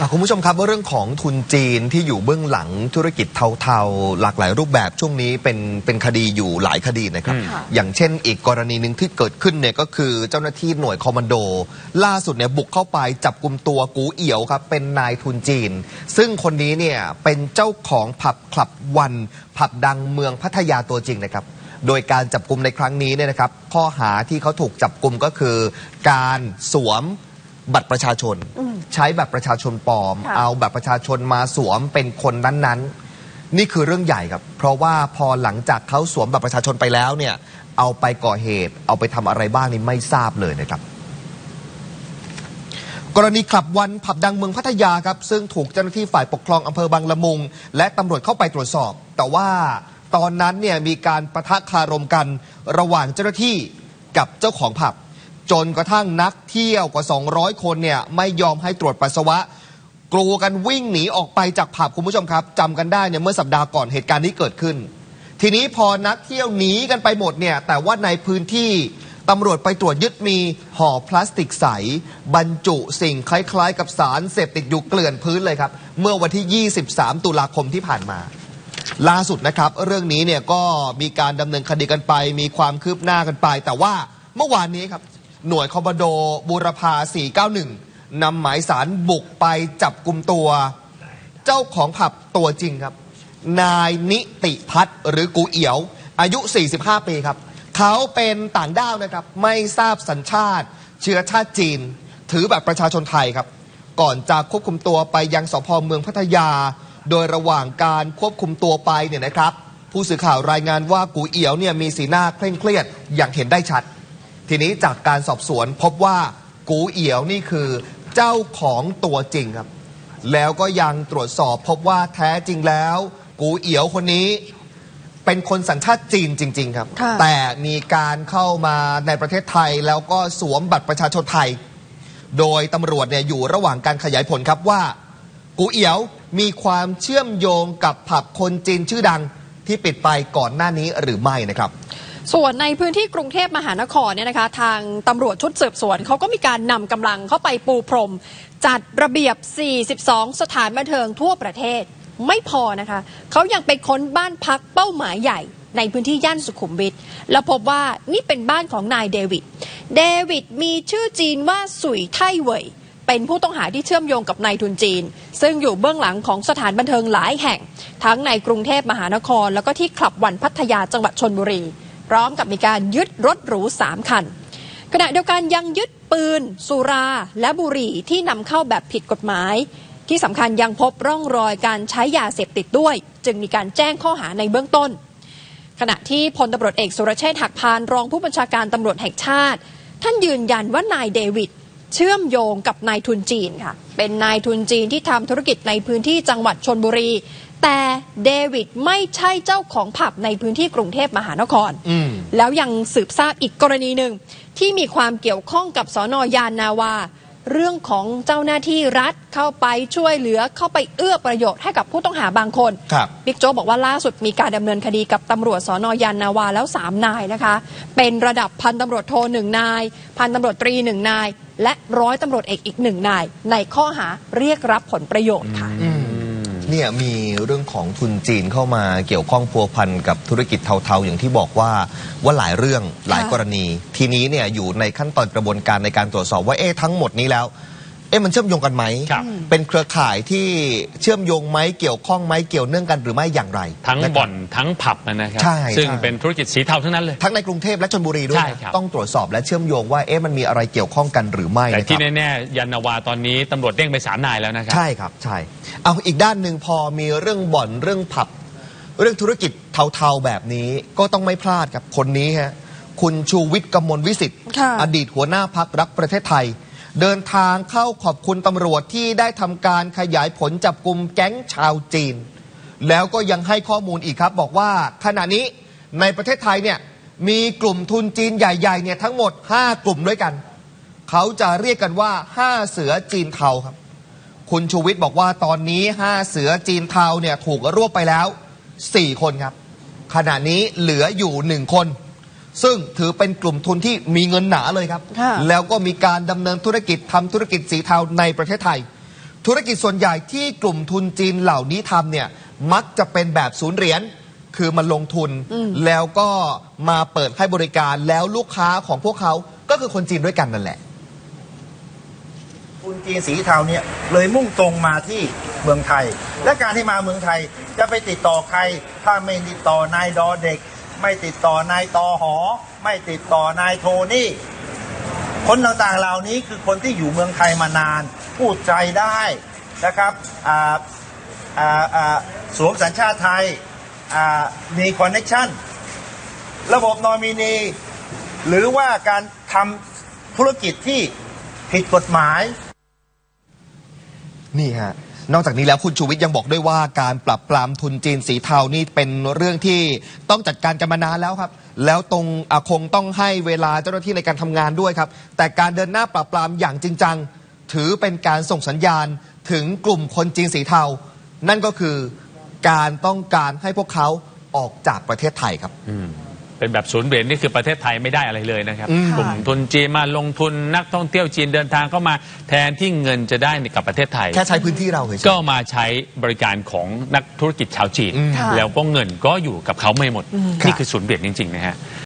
อะคุณผู้ชมครับว่าเรื่องของทุนจีนที่อยู่เบื้องหลังธุรกิจเทาๆ หลากหลายรูปแบบช่วงนี้เป็นเป็นคดีอยู่หลายคดีนะครับอืมค่ะอย่างเช่นอีกกรณีหนึ่งที่เกิดขึ้นเนี่ยก็คือเจ้าหน้าที่หน่วยคอมมานโด ล่าสุดเนี่ยบุกเข้าไปจับกลุ่มตัวกูเอี่ยวครับ เป็นนายทุนจีน ซึ่งคนนี้เนี่ยเป็นเจ้าของผับคลับวัน ผับดังเมืองพัทยาตัวจริงนะครับโดยการจับกลุ่มในครั้งนี้เนี่ยนะครับ ข้อหาที่เขาถูกจับกลุ่มก็คือ การสวม บัตรประชาชนอืมใช้บัตรประชาชนปลอม ค่ะ เอาบัตรประชาชนมาสวมเป็นคนนั้นๆ นี่คือเรื่องใหญ่ครับ เพราะว่าพอหลังจากเขาสวมบัตรประชาชนไปแล้วเนี่ยเอาไปก่อเหตุ เอาไปทำอะไรบ้างนี่ไม่ทราบเลยนะครับ กรณีคลับวันผับดังเมืองพัทยาครับซึ่งถูกเจ้าหน้าที่ฝ่ายปกครองอำเภอบางละมุง และตำรวจเข้าไปตรวจสอบ แต่ว่าตอนนั้นเนี่ยมีการประทะคารมกันระหว่างเจ้าหน้าที่กับเจ้าของผับ จนกระทั่งนักเที่ยวกว่า 200 คนเนี่ยไม่ยอมให้ตรวจปัสสาวะ กลัวกันวิ่งหนีออกไปจากผับคุณผู้ชมครับจำกันได้เนี่ยเมื่อสัปดาห์ก่อนเหตุการณ์นี้เกิดขึ้น ทีนี้พอนักเที่ยวหนีกันไปหมดเนี่ยแต่ว่าในพื้นที่ตำรวจไปตรวจยึดมีห่อพลาสติกใส บรรจุสิ่งคล้าย ๆ กับสารเสพติดอยู่เกลื่อนพื้นเลยครับ เมื่อวันที่ 23 ตุลาคมที่ผ่านมา ล่าสุดนะครับ เรื่องนี้เนี่ยก็มีการดำเนินคดีกันไป มีความคืบหน้ากันไป แต่ว่าเมื่อวานนี้ครับ หน่วยคอมบโดบูรพา 491 นำหมายสารบุกไปจับกลุ่มตัว เจ้าของผับตัวจริงครับ นายนิติพัฒน์หรือกูเอียว อายุ 45 ปีครับ เขาเป็นต่างด้าวนะครับ ไม่ทราบสัญชาติ เชื้อชาติจีน ถือแบบประชาชนไทยครับ ก่อนจะควบคุมตัวไปยังสพเมืองพัทยา โดยระหว่างการควบคุมตัวไปเนี่ยนะครับ ผู้สื่อข่าวรายงานว่ากูเอียวเนี่ยมีสีหน้าเคร่งเครียดอย่างเห็นได้ชัด ทีนี้จากการสอบสวนพบว่ากูเอียวนี่คือเจ้าของตัวจริงครับ แล้วก็ยังตรวจสอบพบว่าแท้จริงแล้ว กูเอียวคนนี้เป็นคนสัญชาติจีนจริง ๆ ครับค่ะแต่มีการเข้ามาในประเทศไทยแล้วก็สวมบัตรประชาชนไทย โดยตำรวจเนี่ยอยู่ระหว่างการขยายผลครับว่า กูเอียวมีความเชื่อมโยงกับผับคนจีนชื่อดังที่ปิดไปก่อนหน้านี้หรือไม่นะครับ ส่วนในพื้นที่กรุงเทพมหานครเนี่ยนะคะทางตำรวจชุดสืบสวนเขาก็มีการนำกำลังเข้าไปปูพรม จัดระเบียบ 42 สถานบันเทิงทั่วประเทศไม่พอนะคะเขายังไปค้นบ้านพักเป้าหมายใหญ่ในพื้นที่ย่านสุขุมวิทแล้วพบว่านี่เป็นบ้านของนายเดวิด เดวิดมีชื่อจีนว่าสุยไทเว่ยเป็นผู้ต้องหาที่เชื่อมโยงกับนายทุนจีน ซึ่งอยู่เบื้องหลังของสถานบันเทิงหลายแห่ง ทั้งในกรุงเทพมหานคร แล้วก็ที่คลับวันพัทยาจังหวัดชนบุรี พร้อมกับมีการยึดรถหรู3คัน ขณะเดียวกันยังยึดปืน สุรา และบุหรี่ที่นำเข้าแบบผิดกฎหมาย ที่สำคัญยังพบร่องรอยการใช้ยาเสพติดด้วย จึงมีการแจ้งข้อหาในเบื้องต้น ขณะที่พลตำรวจเอกสุรเชษฐ์หักพานรองผู้บัญชาการตำรวจแห่งชาติ ท่านยืนยันว่านายเดวิดเชื่อมโยงกับนายทุนจีนค่ะ เป็นนายทุนจีนที่ทำธุรกิจในพื้นที่จังหวัดชนบุรี แต่เดวิดไม่ใช่เจ้าของผับในพื้นที่กรุงเทพมหานครอืมแล้วยังสืบทราบอีกกรณีหนึ่ง ที่มีความเกี่ยวข้องกับสอนอยานนาวา เรื่องของเจ้าหน้าที่รัฐเข้าไปช่วยเหลือเข้าไปเอื้อประโยชน์ให้กับผู้ต้องหาบางคนครับบิ๊กโจ๊กบอกว่าล่าสุดมีการดำเนินคดีกับตำรวจสอนอยานนาวาแล้ว 3 นายนะคะ เป็นระดับพันตำรวจโทหนึ่งนาย พันตำรวจตรีหนึ่งนาย และร้อยตำรวจเอกอีกหนึ่งนาย ในข้อหาเรียกรับผลประโยชน์ค่ะ เนี่ยมีเรื่องของทุนจีนเข้ามาเกี่ยวข้องพัวพันกับธุรกิจเทาๆ อย่างที่บอกว่าว่าหลายเรื่องหลายกรณี ทีนี้เนี่ยอยู่ในขั้นตอนกระบวนการในการตรวจสอบว่าเอ๊ะทั้งหมดนี้แล้ว เอ๊ะมันเชื่อมโยงกันไหม ครับ เป็นเครือข่ายที่เชื่อมโยงไหมเกี่ยวข้องไหมเกี่ยวเนื่องกันหรือไม่อย่างไรทั้งะครับ บ่อนทั้งผับนะครับใช่ซึ่งใช่ เป็นธุรกิจสีเทาทั้งนั้นเลย ทั้งในกรุงเทพและชลบุรีด้วยใช่นะครับ ต้องตรวจสอบและเชื่อมโยงว่าเอ๊ะมันมีอะไรเกี่ยวข้องกันหรือไม่แต่นะคที่รับ แน่ๆยันนาวาตอนนี้ตำรวจเด้งไปสามนายแล้วนะครับ ใช่ครับใช่ เอาอีกด้านหนึ่งพอมีเรื่องบ่อนเรื่องผับ เรื่องธุรกิจเทาๆแบบนี้ก็ต้องไม่พลาดครับคนนี้ฮะคุณชูวิทย์กมลวิสิทธิ์ค่ะ อดีตหัวหน้าพักรักประเทศไทย เดินทางเข้าขอบคุณตำรวจที่ได้ทำการขยายผลจับกลุ่มแก๊งชาวจีน แล้วก็ยังให้ข้อมูลอีกครับ บอกว่าขณะนี้ในประเทศไทยเนี่ยมีกลุ่มทุนจีนใหญ่ๆเนี่ยทั้งหมด 5 กลุ่มด้วยกัน เขาจะเรียกกันว่า 5 เสือจีนเทาครับ คุณชูวิทย์บอกว่าตอนนี้ 5 เสือจีนเทาเนี่ยถูกรวบไปแล้ว 4 คนครับ ขณะนี้เหลืออยู่ 1 คน ซึ่งถือเป็นกลุ่มทุนที่มีเงินหนาเลยครับ ค่ะ แล้วก็มีการดำเนินธุรกิจทำธุรกิจสีเทาในประเทศไทย ธุรกิจส่วนใหญ่ที่กลุ่มทุนจีนเหล่านี้ทำเนี่ยมักจะเป็นแบบศูนย์เหรียญคือมันลงทุน แล้วก็มาเปิดให้บริการแล้วลูกค้าของพวกเขาก็คือคนจีนด้วยกันนั่นแหละ ทุนจีนสีเทาเนี่ยเลยมุ่งตรงมาที่เมืองไทย และการที่มาเมืองไทยจะไปติดต่อใคร ถ้าไม่ติดต่อนายดอเด็ก ไม่ติดต่อนายตอหอ ไม่ติดต่อนายโทนี่ คนต่างๆเหล่านี้คือคนที่อยู่เมืองไทยมานาน พูดใจได้นะครับสวมสัญชาติไทยมีคอนเน c ชันระบบนอมินี หรือว่าการทำธุรกิจที่ผิดกฎหมาย นี่ฮะ นอกจากนี้แล้วคุณชูวิทย์ยังบอกด้วยว่าการปรับปรามทุนจีนสีเทานี่เป็นเรื่องที่ต้องจัดการกันมานานแล้วครับ แล้วตรงอคงต้องให้เวลาเจ้าหน้าที่ในการทำงานด้วยครับ แต่การเดินหน้าปราบปรามอย่างจริงจัง ถือเป็นการส่งสัญญาณถึงกลุ่มคนจีนสีเทา นั่นก็คือการต้องการให้พวกเขาออกจากประเทศไทยครับ เป็นแบบศูนย์เหรียญนี่คือประเทศไทยไม่ได้อะไรเลยนะครับอืมกลุ่มทุนจีนมาลงทุนนักท่องเที่ยวจีนเดินทางเข้ามาแทนที่เงินจะได้กับประเทศไทย แค่ใช้พื้นที่เราเฉยๆก็มาใช้บริการของนักธุรกิจชาวจีนอืมค่ะแล้วก็เงินก็อยู่กับเขาไม่หมดครับนี่คือศูนย์เหรียญจริงๆนะฮะ